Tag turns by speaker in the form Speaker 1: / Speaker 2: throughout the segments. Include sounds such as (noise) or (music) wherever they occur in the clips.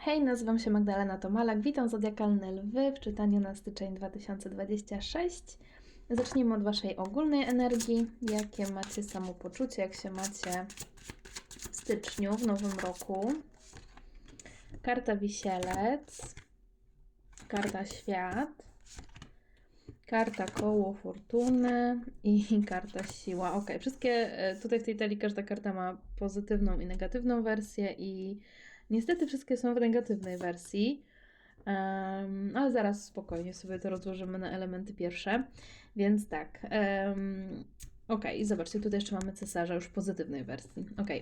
Speaker 1: Hej, nazywam się Magdalena Tomalak, witam Zodiakalne Lwy w czytaniu na styczeń 2026. Zacznijmy od Waszej ogólnej energii. Jakie macie samopoczucie, jak się macie w styczniu, w nowym roku. Karta Wisielec, karta Świat, karta Koło Fortuny i (laughs) karta Siła. Ok, wszystkie, e, tutaj w tej talii każda karta ma pozytywną i negatywną wersję i Niestety wszystkie są w negatywnej wersji, um, ale zaraz spokojnie sobie to rozłożymy na elementy pierwsze. Więc tak. Um, ok, zobaczcie, tutaj jeszcze mamy cesarza już w pozytywnej wersji. Ok. (clears throat)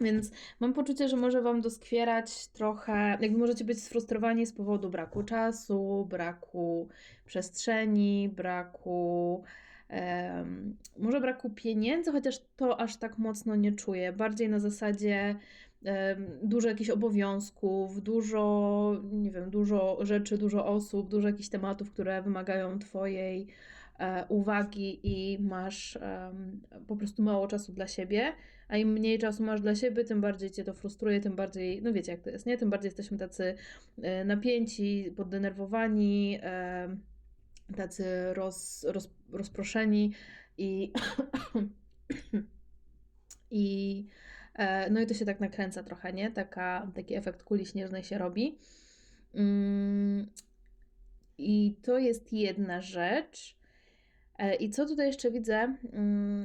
Speaker 1: Więc mam poczucie, że może Wam doskwierać trochę, jakby możecie być sfrustrowani z powodu braku czasu, braku przestrzeni, braku um, może braku pieniędzy, chociaż to aż tak mocno nie czuję. Bardziej na zasadzie dużo jakichś obowiązków, dużo, nie wiem, dużo rzeczy, dużo osób, dużo jakichś tematów, które wymagają Twojej e, uwagi i masz po prostu mało czasu dla siebie, a im mniej czasu masz dla siebie, tym bardziej Cię to frustruje, tym bardziej, no wiecie jak to jest, nie? Tym bardziej jesteśmy tacy e, napięci, poddenerwowani, tacy roz, roz, rozproszeni i (coughs) i no i to się tak nakręca trochę, nie? Taka, taki efekt kuli śnieżnej się robi. Mm, I to jest jedna rzecz. E, I co tutaj jeszcze widzę? Mm,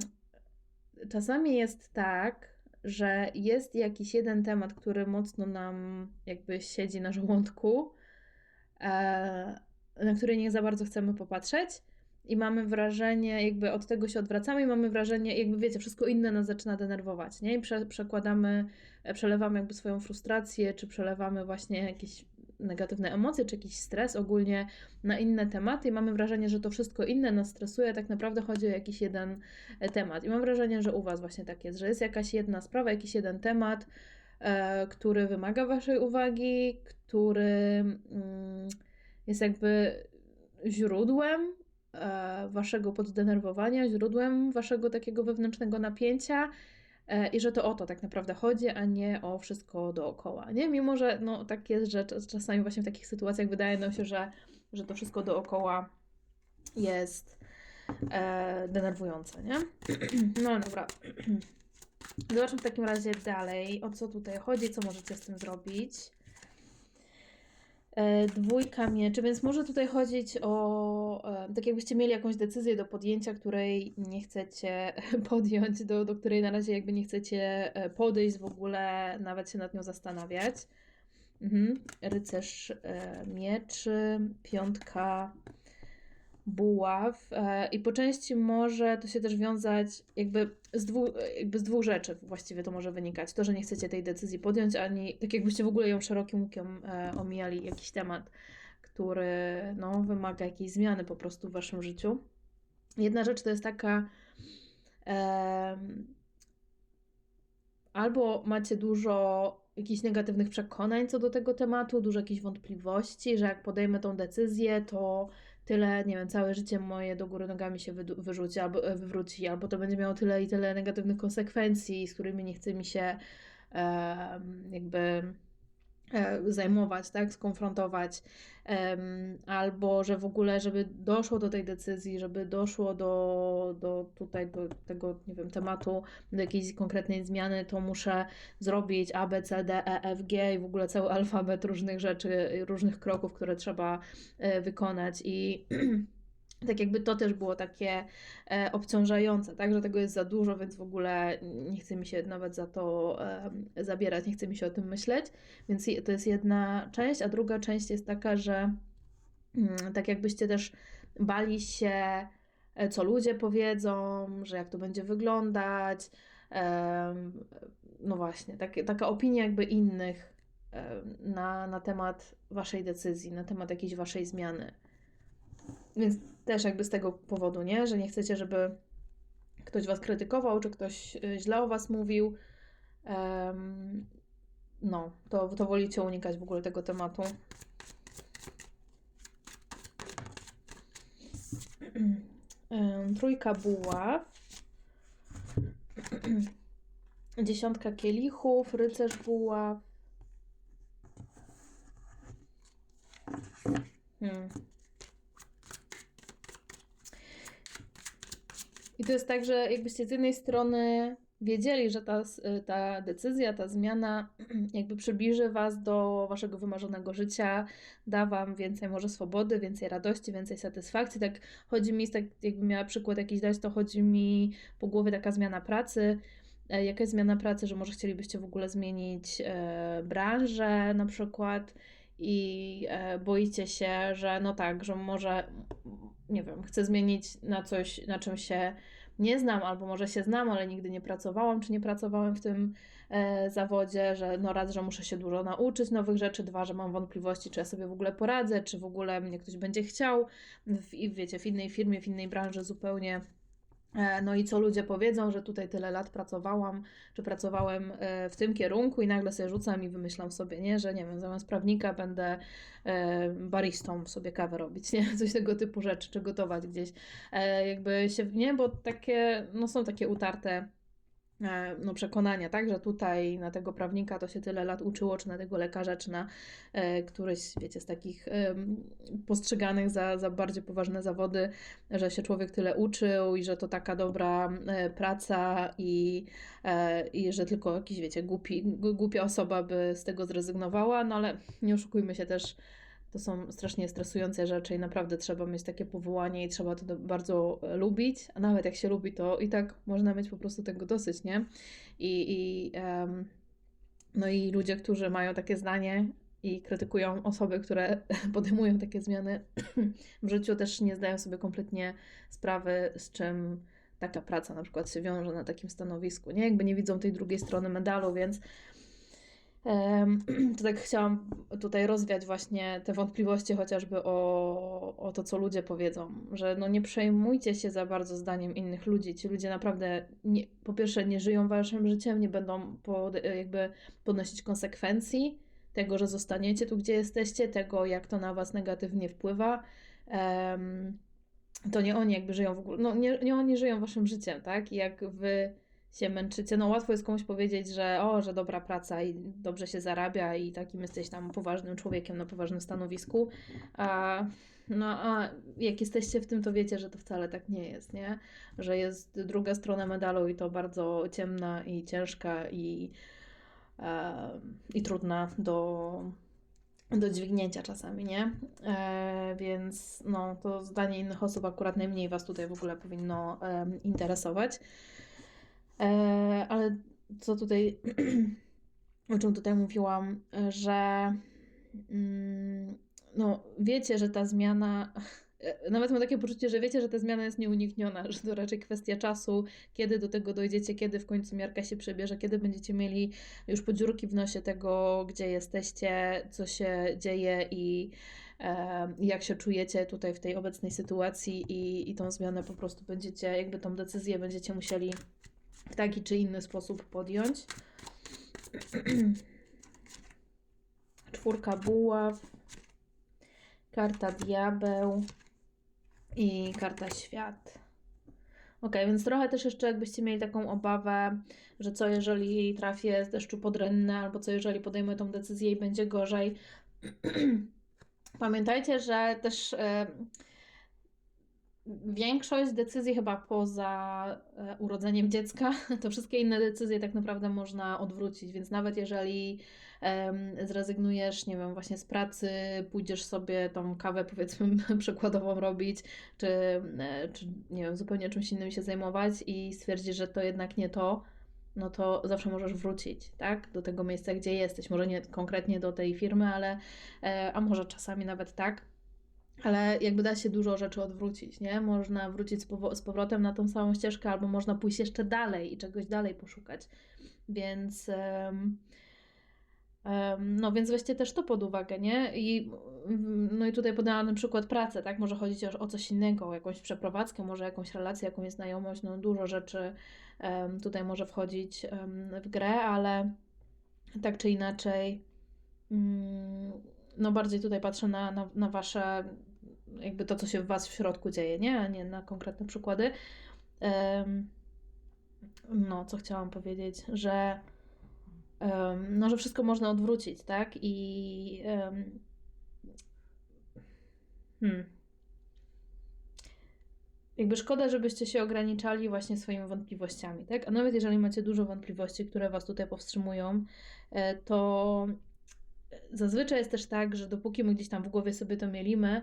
Speaker 1: czasami jest tak, że jest jakiś jeden temat, który mocno nam jakby siedzi na żołądku, e, na który nie za bardzo chcemy popatrzeć i mamy wrażenie, jakby od tego się odwracamy i mamy wrażenie, jakby wiecie, wszystko inne nas zaczyna denerwować, nie? I prze, przekładamy, przelewamy jakby swoją frustrację, czy przelewamy właśnie jakieś negatywne emocje, czy jakiś stres ogólnie na inne tematy i mamy wrażenie, że to wszystko inne nas stresuje, tak naprawdę chodzi o jakiś jeden e, temat. I mam wrażenie, że u Was właśnie tak jest, że jest jakaś jedna sprawa, jakiś jeden temat, e, który wymaga Waszej uwagi, który mm, jest jakby źródłem E, waszego poddenerwowania, źródłem waszego takiego wewnętrznego napięcia e, i że to o to tak naprawdę chodzi, a nie o wszystko dookoła, nie? Mimo, że no, tak jest, że czasami właśnie w takich sytuacjach wydaje nam się, że, że to wszystko dookoła jest e, denerwujące, nie? (clears throat) No dobra. (clears throat) Zobaczmy w takim razie dalej, o co tutaj chodzi, co możecie z tym zrobić. E, dwójka mieczy, więc może tutaj chodzić o, e, tak jakbyście mieli jakąś decyzję do podjęcia, której nie chcecie (laughs) podjąć, do, do której na razie jakby nie chcecie e, podejść w ogóle, nawet się nad nią zastanawiać. Mhm. Rycerz mieczy, piątka buław e, i po części może to się też wiązać jakby z, dwóch, jakby z dwóch rzeczy właściwie to może wynikać. To, że nie chcecie tej decyzji podjąć, ani tak jakbyście w ogóle ją szerokim łukiem e, omijali jakiś temat, który no, wymaga jakiejś zmiany po prostu w waszym życiu. Jedna rzecz to jest taka e, albo macie dużo jakichś negatywnych przekonań co do tego tematu, dużo jakichś wątpliwości, że jak podejmę tą decyzję, to tyle, nie wiem, całe życie moje do góry nogami się wyrzuci albo e, wywróci, albo to będzie miało tyle i tyle negatywnych konsekwencji, z którymi nie chce mi się e, jakby zajmować, tak, skonfrontować, albo że w ogóle, żeby doszło do tej decyzji, żeby doszło do, do tutaj, do tego, nie wiem, tematu, do jakiejś konkretnej zmiany, to muszę zrobić A, B, C, D, E, F, G i w ogóle cały alfabet różnych rzeczy, różnych kroków, które trzeba e, wykonać. I (clears throat) tak jakby to też było takie e, obciążające, tak, że tego jest za dużo, więc w ogóle nie chce mi się nawet za to e, zabierać, nie chce mi się o tym myśleć, więc to jest jedna część, a druga część jest taka, że mm, tak jakbyście też bali się, e, co ludzie powiedzą, że jak to będzie wyglądać, e, no właśnie, tak, taka opinia jakby innych e, na, na temat waszej decyzji, na temat jakiejś waszej zmiany. Więc też jakby z tego powodu, nie? Że nie chcecie, żeby ktoś was krytykował, czy ktoś e, źle o was mówił. Um, no, to, to wolicie unikać w ogóle tego tematu. (clears throat) Trójka buła, (clears throat) Dziesiątka kielichów, rycerz buła. Hmm. I to jest tak, że jakbyście z jednej strony wiedzieli, że ta, ta decyzja, ta zmiana (clears throat) jakby przybliży Was do Waszego wymarzonego życia, da Wam więcej może swobody, więcej radości, więcej satysfakcji. Tak chodzi mi, tak jakbym miała przykład jakiś dać, to chodzi mi po głowie taka zmiana pracy. E, Jakaś zmiana pracy, że może chcielibyście w ogóle zmienić e, branżę na przykład i e, boicie się, że no tak, że może, nie wiem, chcę zmienić na coś, na czym się nie znam, albo może się znam, ale nigdy nie pracowałam, czy nie pracowałem w tym e, zawodzie, że no raz, że muszę się dużo nauczyć nowych rzeczy, dwa, że mam wątpliwości, czy ja sobie w ogóle poradzę, czy w ogóle mnie ktoś będzie chciał, w, wiecie, w innej firmie, w innej branży zupełnie. E, No i co ludzie powiedzą, że tutaj tyle lat pracowałam, czy pracowałem e, w tym kierunku i nagle sobie rzucam i wymyślam sobie, nie, że nie wiem, zamiast prawnika będę e, baristą sobie kawę robić, nie, (laughs) coś tego typu rzeczy, czy gotować gdzieś. Jakby się, nie, bo takie, no są takie utarte no, przekonania, tak, że tutaj na tego prawnika to się tyle lat uczyło, czy na tego lekarza, czy na e, któryś, wiecie, z takich em, postrzeganych za, za bardziej poważne zawody, że się człowiek tyle uczył i że to taka dobra e, praca i, e, i że tylko jakiś, wiecie, głupi, głupia osoba by z tego zrezygnowała, no ale nie oszukujmy się też, to są strasznie stresujące rzeczy i naprawdę trzeba mieć takie powołanie i trzeba to bardzo e, lubić, a nawet jak się lubi, to i tak można mieć po prostu tego dosyć, nie? I, i em, no i ludzie, którzy mają takie zdanie i krytykują osoby, które (laughs) podejmują takie zmiany (clears throat) w życiu, też nie zdają sobie kompletnie sprawy, z czym taka praca na przykład się wiąże na takim stanowisku, nie? Jakby nie widzą tej drugiej strony medalu, więc (clears throat) to tak chciałam tutaj rozwiać właśnie te wątpliwości chociażby o, o to, co ludzie powiedzą, że no nie przejmujcie się za bardzo zdaniem innych ludzi. Ci ludzie naprawdę nie, po pierwsze nie żyją waszym życiem, nie będą pod, jakby podnosić konsekwencji tego, że zostaniecie tu, gdzie jesteście, tego, jak to na was negatywnie wpływa. To nie oni jakby żyją w ogóle, no nie, nie oni żyją waszym życiem, tak? I jak wy się męczycie, no łatwo jest komuś powiedzieć, że o, że dobra praca i dobrze się zarabia i takim jesteś tam poważnym człowiekiem na poważnym stanowisku, a no a jak jesteście w tym, to wiecie, że to wcale tak nie jest, nie? Że jest druga strona medalu i to bardzo ciemna i ciężka i, e, i trudna do, do dźwignięcia czasami, nie? E, więc no, to zdanie innych osób akurat najmniej Was tutaj w ogóle powinno em, interesować. E, ale co tutaj, (clears throat) o czym tutaj mówiłam, że mm, no, wiecie, że ta zmiana, (laughs) e, nawet mam takie poczucie, że wiecie, że ta zmiana jest nieunikniona, (laughs) że to raczej kwestia czasu, kiedy do tego dojdziecie, kiedy w końcu miarka się przebierze, kiedy będziecie mieli już podziurki w nosie tego, gdzie jesteście, co się dzieje i e, jak się czujecie tutaj w tej obecnej sytuacji i, i tą zmianę po prostu będziecie, jakby tą decyzję będziecie musieli w taki czy inny sposób podjąć. (clears throat) Czwórka buław, karta diabeł i karta świat. Ok, więc trochę też jeszcze jakbyście mieli taką obawę, że co jeżeli trafię z deszczu pod albo co jeżeli podejmę tą decyzję i będzie gorzej. (clears throat) Pamiętajcie, że też e, większość decyzji chyba poza e, urodzeniem dziecka, (laughs) to wszystkie inne decyzje tak naprawdę można odwrócić, więc nawet jeżeli zrezygnujesz, nie wiem, właśnie z pracy, pójdziesz sobie tą kawę powiedzmy (laughs) przykładową robić, czy, e, czy nie wiem, zupełnie czymś innym się zajmować i stwierdzisz, że to jednak nie to, no to zawsze możesz wrócić, tak, do tego miejsca, gdzie jesteś. Może nie konkretnie do tej firmy, ale, e, a może czasami nawet tak. Ale jakby da się dużo rzeczy odwrócić, nie? Można wrócić z, powo- z powrotem na tą samą ścieżkę, albo można pójść jeszcze dalej i czegoś dalej poszukać. Więc, em, no więc weźcie też to pod uwagę, nie? I, no i tutaj podałam na przykład pracę, tak? Może chodzić o, o coś innego, o jakąś przeprowadzkę, może jakąś relację, jakąś znajomość, no dużo rzeczy em, tutaj może wchodzić w grę, ale tak czy inaczej, mm, no bardziej tutaj patrzę na, na, na wasze, jakby to, co się w was w środku dzieje, nie? A nie na konkretne przykłady. Em, no, co chciałam powiedzieć, że em, no, że wszystko można odwrócić, tak? I em, hmm. jakby szkoda, żebyście się ograniczali właśnie swoimi wątpliwościami, tak? A nawet jeżeli macie dużo wątpliwości, które Was tutaj powstrzymują, e, to zazwyczaj jest też tak, że dopóki my gdzieś tam w głowie sobie to mielimy,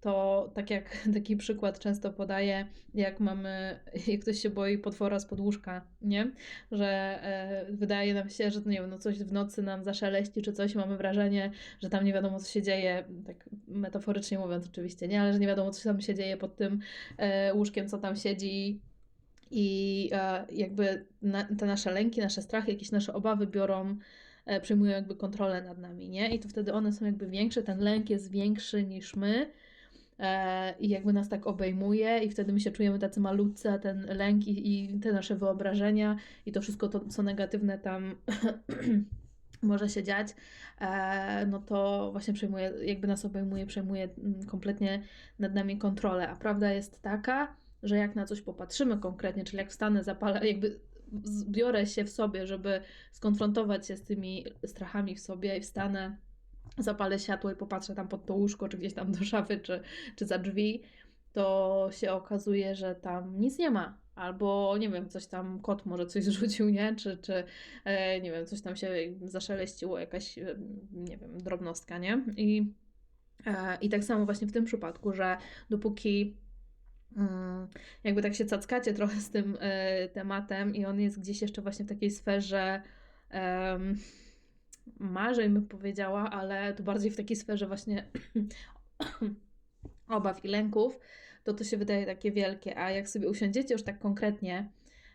Speaker 1: to tak jak (laughs) taki przykład często podaję, jak mamy, (laughs) jak ktoś się boi potwora z podłóżka, nie? Że e, wydaje nam się, że nie wiem, no coś w nocy nam zaszeleści czy coś, mamy wrażenie, że tam nie wiadomo co się dzieje, tak metaforycznie mówiąc oczywiście, nie? Ale że nie wiadomo co tam się dzieje pod tym e, łóżkiem, co tam siedzi i e, jakby te nasze lęki, nasze strachy, jakieś nasze obawy biorą przejmują jakby kontrolę nad nami, nie? I to wtedy one są jakby większe, ten lęk jest większy niż my, i jakby nas tak obejmuje i wtedy my się czujemy tacy malutcy, a ten lęk i, i te nasze wyobrażenia i to wszystko to, co negatywne tam (clears throat) może się dziać, e, no to właśnie przejmuje, jakby nas obejmuje, przejmuje mm, kompletnie nad nami kontrolę. A prawda jest taka, że jak na coś popatrzymy konkretnie, czyli jak wstanę, zapalę, jakby zbiorę się w sobie, żeby skonfrontować się z tymi strachami w sobie i wstanę zapalę światło i popatrzę tam pod to łóżko, czy gdzieś tam do szafy, czy, czy za drzwi, to się okazuje, że tam nic nie ma. Albo nie wiem, coś tam kot może coś zrzucił, nie? Czy, czy e, nie wiem, coś tam się zaszeleściło, jakaś, e, nie wiem, drobnostka, nie? I, e, I tak samo właśnie w tym przypadku, że dopóki mm, jakby tak się cackacie trochę z tym tematem i on jest gdzieś jeszcze właśnie w takiej sferze marzeń bym powiedziała, ale to bardziej w takiej sferze właśnie (clears throat) obaw i lęków, to to się wydaje takie wielkie. A jak sobie usiądziecie już tak konkretnie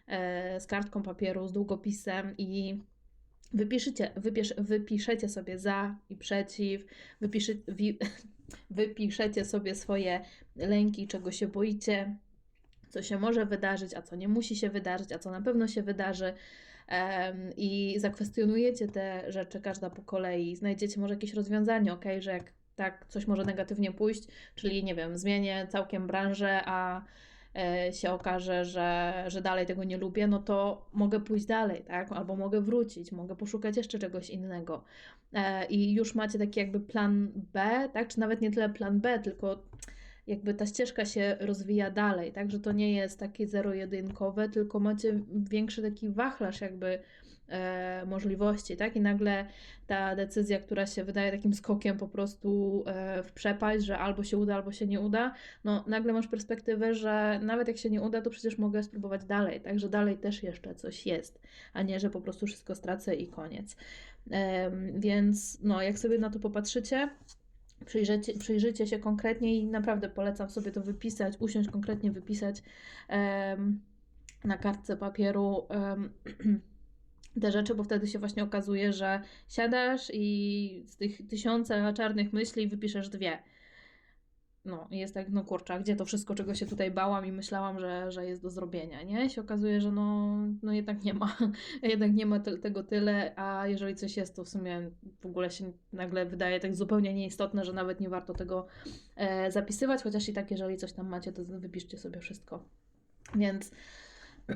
Speaker 1: e, z kartką papieru, z długopisem i wypiszecie, wypisz, wypiszecie sobie za i przeciw, wypiszy, wi, (clears throat) wypiszecie sobie swoje lęki, czego się boicie, co się może wydarzyć, a co nie musi się wydarzyć, a co na pewno się wydarzy i zakwestionujecie te rzeczy każda po kolei, znajdziecie może jakieś rozwiązanie, ok, że jak tak coś może negatywnie pójść, czyli nie wiem, zmienię całkiem branżę, a e, się okaże, że, że dalej tego nie lubię, no to mogę pójść dalej, tak? Albo mogę wrócić, mogę poszukać jeszcze czegoś innego. E, I już macie taki jakby plan B, tak? Czy nawet nie tyle plan B, tylko jakby ta ścieżka się rozwija dalej, tak, że to nie jest takie zero-jedynkowe, tylko macie większy taki wachlarz jakby e, możliwości, tak, i nagle ta decyzja, która się wydaje takim skokiem po prostu e, w przepaść, że albo się uda, albo się nie uda, no nagle masz perspektywę, że nawet jak się nie uda, to przecież mogę spróbować dalej, tak, że dalej też jeszcze coś jest, a nie, że po prostu wszystko stracę i koniec. E, więc no, jak sobie na to popatrzycie, Przyjrzycie, przyjrzyjcie się konkretnie i naprawdę polecam sobie to wypisać, usiąść konkretnie, wypisać um, na kartce papieru um, (clears throat) te rzeczy, bo wtedy się właśnie okazuje, że siadasz i z tych tysiąca czarnych myśli wypiszesz dwie no, jest tak, no kurczę, gdzie to wszystko, czego się tutaj bałam i myślałam, że, że jest do zrobienia, nie? I się okazuje, że no, no jednak nie ma, (laughs) jednak nie ma te, tego tyle, a jeżeli coś jest, to w sumie w ogóle się nagle wydaje tak zupełnie nieistotne, że nawet nie warto tego e, zapisywać, chociaż i tak, jeżeli coś tam macie, to wypiszcie sobie wszystko. Więc (clears throat)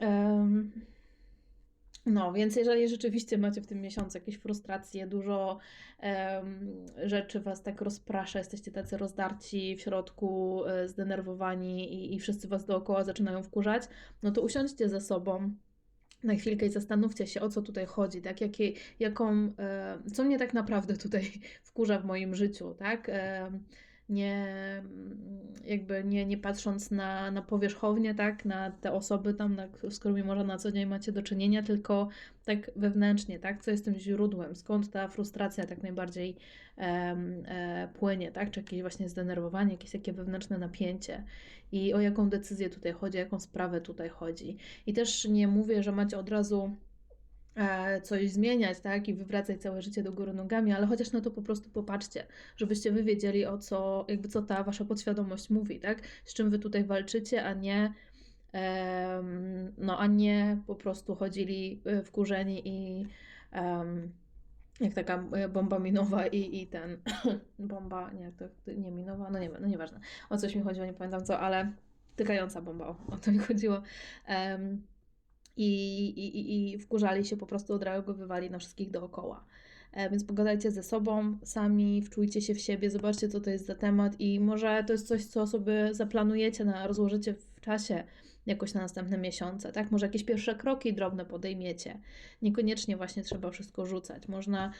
Speaker 1: um, No, więc jeżeli rzeczywiście macie w tym miesiącu jakieś frustracje, dużo um, rzeczy Was tak rozprasza, jesteście tacy rozdarci w środku, e, zdenerwowani i, i wszyscy Was dookoła zaczynają wkurzać, no to usiądźcie ze sobą na chwilkę i zastanówcie się, o co tutaj chodzi, tak? Jakie, jaką, e, co mnie tak naprawdę tutaj (laughs) wkurza w moim życiu, tak? Nie, jakby nie, nie patrząc na, na powierzchownię, tak, na te osoby tam, na, z którymi może na co dzień macie do czynienia, tylko tak wewnętrznie, tak, co jest tym źródłem, skąd ta frustracja tak najbardziej e, płynie, tak, czy jakieś właśnie zdenerwowanie, jakieś takie wewnętrzne napięcie? I o jaką decyzję tutaj chodzi, o jaką sprawę tutaj chodzi. I też nie mówię, że macie od razu coś zmieniać, tak, i wywracać całe życie do góry nogami, ale chociaż na to po prostu popatrzcie, żebyście wy wiedzieli o co, jakby co ta wasza podświadomość mówi, tak, z czym wy tutaj walczycie, a nie no, a nie po prostu chodzili e, wkurzeni i um, jak taka e, bomba minowa i, i ten (coughs) bomba, nie, to nie minowa, no nie no nieważne, o coś mi chodziło, nie pamiętam co, ale tykająca bomba, o, o to mi chodziło. Um, i, i, i wkurzali się, po prostu od razu go wywali na wszystkich dookoła. E, Więc pogadajcie ze sobą, sami wczujcie się w siebie, zobaczcie, co to jest za temat i może to jest coś, co sobie zaplanujecie, na, rozłożycie w czasie jakoś na następne miesiące, tak? Może jakieś pierwsze kroki drobne podejmiecie. Niekoniecznie właśnie trzeba wszystko rzucać. Można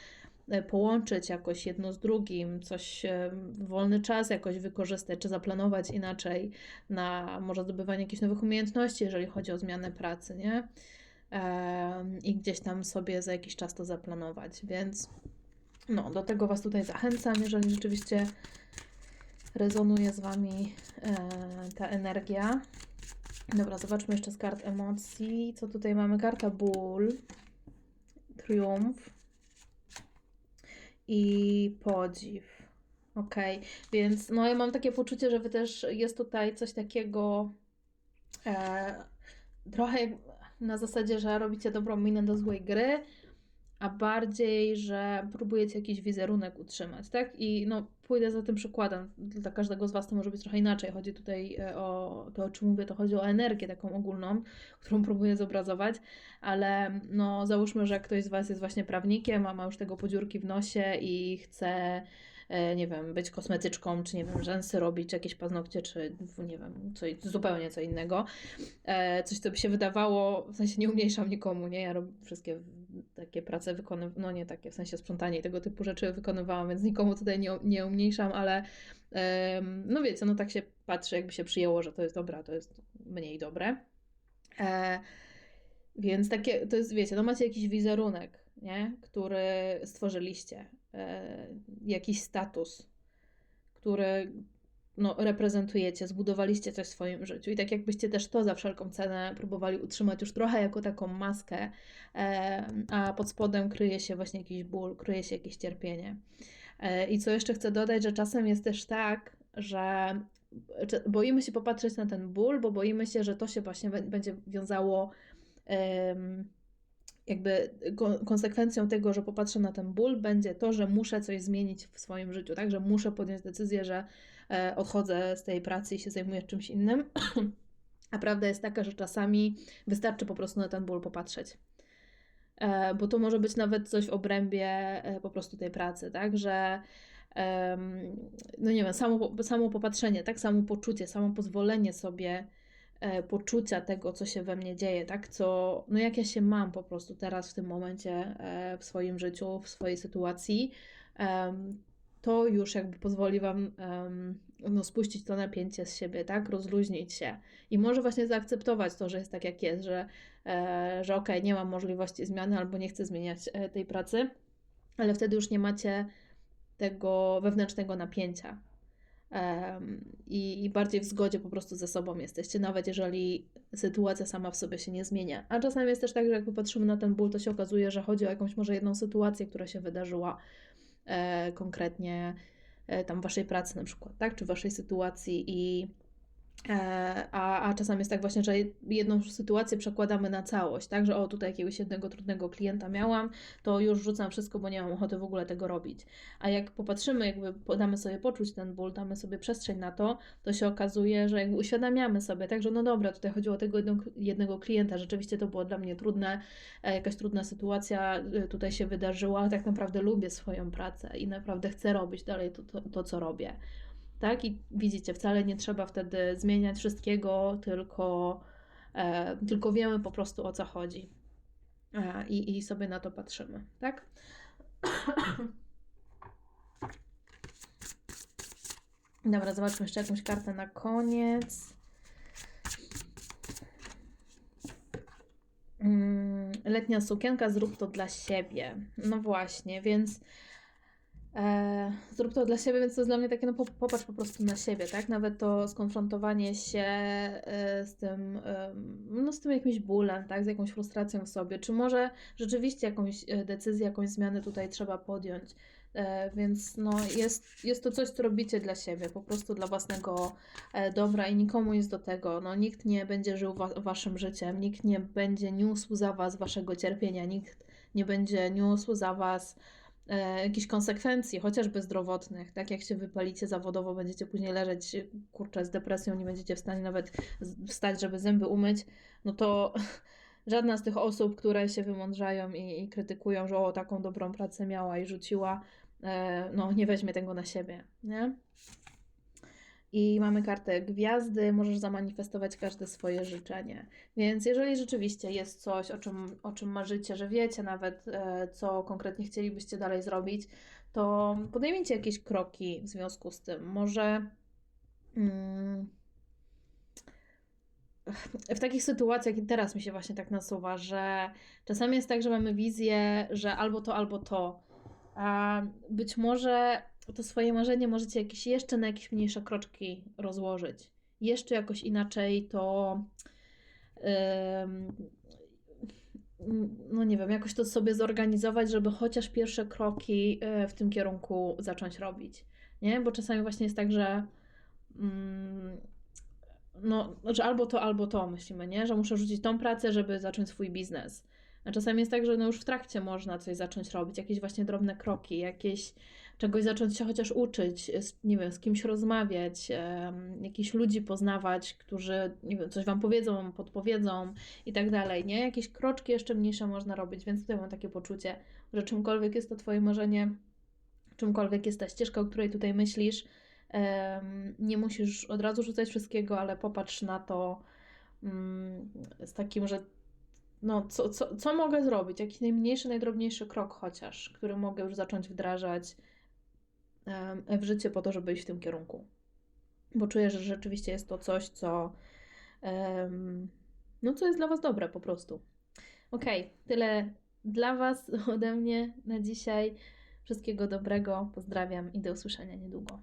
Speaker 1: e, połączyć jakoś jedno z drugim, coś e, wolny czas jakoś wykorzystać, czy zaplanować inaczej na może zdobywanie jakichś nowych umiejętności, jeżeli chodzi o zmianę pracy, nie? I gdzieś tam sobie za jakiś czas to zaplanować, więc no, do tego Was tutaj zachęcam, jeżeli rzeczywiście rezonuje z Wami e, ta energia. Dobra, zobaczmy jeszcze z kart emocji. Co tutaj mamy? Karta ból, triumf i podziw. Ok, więc no ja mam takie poczucie, że wy też jest tutaj coś takiego e, trochę na zasadzie, że robicie dobrą minę do złej gry, a bardziej, że próbujecie jakiś wizerunek utrzymać, tak? I no, pójdę za tym przykładem. Dla każdego z Was to może być trochę inaczej. Chodzi tutaj e, o to, o czym mówię, to chodzi o energię taką ogólną, którą (laughs) próbuję zobrazować, ale no, załóżmy, że ktoś z Was jest właśnie prawnikiem, a ma już tego podziurki w nosie i chce nie wiem, być kosmetyczką, czy nie wiem, rzęsy robić, jakieś paznokcie, czy nie wiem, coś, zupełnie co innego. E, coś, co by się wydawało, w sensie nie umniejszam nikomu, nie? Ja robię wszystkie takie prace wykonywałam, no nie takie, w sensie sprzątanie i tego typu rzeczy wykonywałam, więc nikomu tutaj nie, nie umniejszam, ale no wiecie, no tak się patrzy, jakby się przyjęło, że to jest dobre, a to jest mniej dobre. E, więc takie, to jest, wiecie, no macie jakiś wizerunek, nie? Który stworzyliście, e, jakiś status, który no, reprezentujecie, zbudowaliście coś w swoim życiu. I tak jakbyście też to za wszelką cenę próbowali utrzymać już trochę jako taką maskę, e, a pod spodem kryje się właśnie jakiś ból, kryje się jakieś cierpienie. E, I co jeszcze chcę dodać, że czasem jest też tak, że boimy się popatrzeć na ten ból, bo boimy się, że to się właśnie bę- będzie wiązało em, jakby ko- konsekwencją tego, że popatrzę na ten ból, będzie to, że muszę coś zmienić w swoim życiu, tak? Że muszę podjąć decyzję, że e, odchodzę z tej pracy i się zajmuję czymś innym. (clears throat) A prawda jest taka, że czasami wystarczy po prostu na ten ból popatrzeć. E, bo to może być nawet coś w obrębie e, po prostu tej pracy, tak? Że no nie wiem, samo, samo popatrzenie, tak? Samo poczucie, samo pozwolenie sobie poczucia tego, co się we mnie dzieje, tak? Co, no jak ja się mam po prostu teraz w tym momencie e, w swoim życiu, w swojej sytuacji, to już jakby pozwoli Wam no, spuścić to napięcie z siebie, tak? Rozluźnić się i może właśnie zaakceptować to, że jest tak jak jest, że, e, że okej, nie mam możliwości zmiany albo nie chcę zmieniać e, tej pracy, ale wtedy już nie macie tego wewnętrznego napięcia. I, I bardziej w zgodzie po prostu ze sobą jesteście, nawet jeżeli sytuacja sama w sobie się nie zmienia. A czasami jest też tak, że jak popatrzymy na ten ból, to się okazuje, że chodzi o jakąś może jedną sytuację, która się wydarzyła e, konkretnie e, tam waszej pracy na przykład, tak? Czy waszej sytuacji i A, a czasami jest tak właśnie, że jedną sytuację przekładamy na całość, tak? Że o, tutaj jakiegoś jednego trudnego klienta miałam, to już rzucam wszystko, bo nie mam ochoty w ogóle tego robić. A jak popatrzymy, jakby damy sobie poczuć ten ból, damy sobie przestrzeń na to, to się okazuje, że jakby uświadamiamy sobie, tak? Że no dobra, tutaj chodziło o tego jednego, klienta, rzeczywiście to było dla mnie trudne, e, jakaś trudna sytuacja e, tutaj się wydarzyła, tak naprawdę lubię swoją pracę i naprawdę chcę robić dalej to, to, to co robię tak? I widzicie, wcale nie trzeba wtedy zmieniać wszystkiego, tylko, e, tylko wiemy po prostu o co chodzi. E, i, I sobie na to patrzymy, tak? (coughs) Dobra, zobaczmy jeszcze jakąś kartę na koniec. Mm, letnia sukienka, zrób to dla siebie. No właśnie, więc E, zrób to dla siebie, więc to jest dla mnie takie, no po- popatrz po prostu na siebie, tak? Nawet to skonfrontowanie się e, z tym, em, no z tym jakimś bólem, tak? Z jakąś frustracją w sobie. Czy może rzeczywiście jakąś e, decyzję, jakąś zmianę tutaj trzeba podjąć? E, Więc no jest, jest to coś, co robicie dla siebie, po prostu dla własnego e, dobra i nikomu jest do tego. No, nikt nie będzie żył wa waszym życiem, nikt nie będzie niósł za was waszego cierpienia, nikt nie będzie niósł za was e, jakichś konsekwencji, chociażby zdrowotnych, tak jak się wypalicie zawodowo, będziecie później leżeć, kurczę, z depresją, nie będziecie w stanie nawet wstać, żeby zęby umyć, no to (laughs) żadna z tych osób, które się wymądrzają i, i krytykują, że o, taką dobrą pracę miała i rzuciła, e, no nie weźmie tego na siebie, nie? I mamy kartę gwiazdy, możesz zamanifestować każde swoje życzenie. Więc jeżeli rzeczywiście jest coś, o czym, o czym marzycie, że wiecie nawet, e, co konkretnie chcielibyście dalej zrobić, to podejmijcie jakieś kroki w związku z tym. Może mm, w takich sytuacjach, i teraz mi się właśnie tak nasuwa, że czasami jest tak, że mamy wizję, że albo to, albo to. A być może to swoje marzenie możecie jakieś jeszcze na jakieś mniejsze kroczki rozłożyć. Jeszcze jakoś inaczej to. no nie wiem, jakoś to sobie zorganizować, żeby chociaż pierwsze kroki y, w tym kierunku zacząć robić. Nie? Bo czasami właśnie jest tak, że. mm, no, znaczy albo to, albo to myślimy, nie? Że muszę rzucić tą pracę, żeby zacząć swój biznes. A czasami jest tak, że no już w trakcie można coś zacząć robić, jakieś właśnie drobne kroki, jakieś czegoś zacząć się chociaż uczyć, z, nie wiem, z kimś rozmawiać, jakichś ludzi poznawać, którzy, nie wiem, coś wam powiedzą, podpowiedzą i tak dalej, nie? Jakieś kroczki jeszcze mniejsze można robić, więc tutaj mam takie poczucie, że czymkolwiek jest to twoje marzenie, czymkolwiek jest ta ścieżka, o której tutaj myślisz, nie musisz od razu rzucać wszystkiego, ale popatrz na to mm, z takim, że no, co, co, co mogę zrobić? Jakiś najmniejszy, najdrobniejszy krok chociaż, który mogę już zacząć wdrażać w życie po to, żeby iść w tym kierunku. Bo czuję, że rzeczywiście jest to coś, co, no, co jest dla Was dobre po prostu. Okej, tyle dla Was (laughs) ode mnie na dzisiaj. Wszystkiego dobrego, pozdrawiam i do usłyszenia niedługo.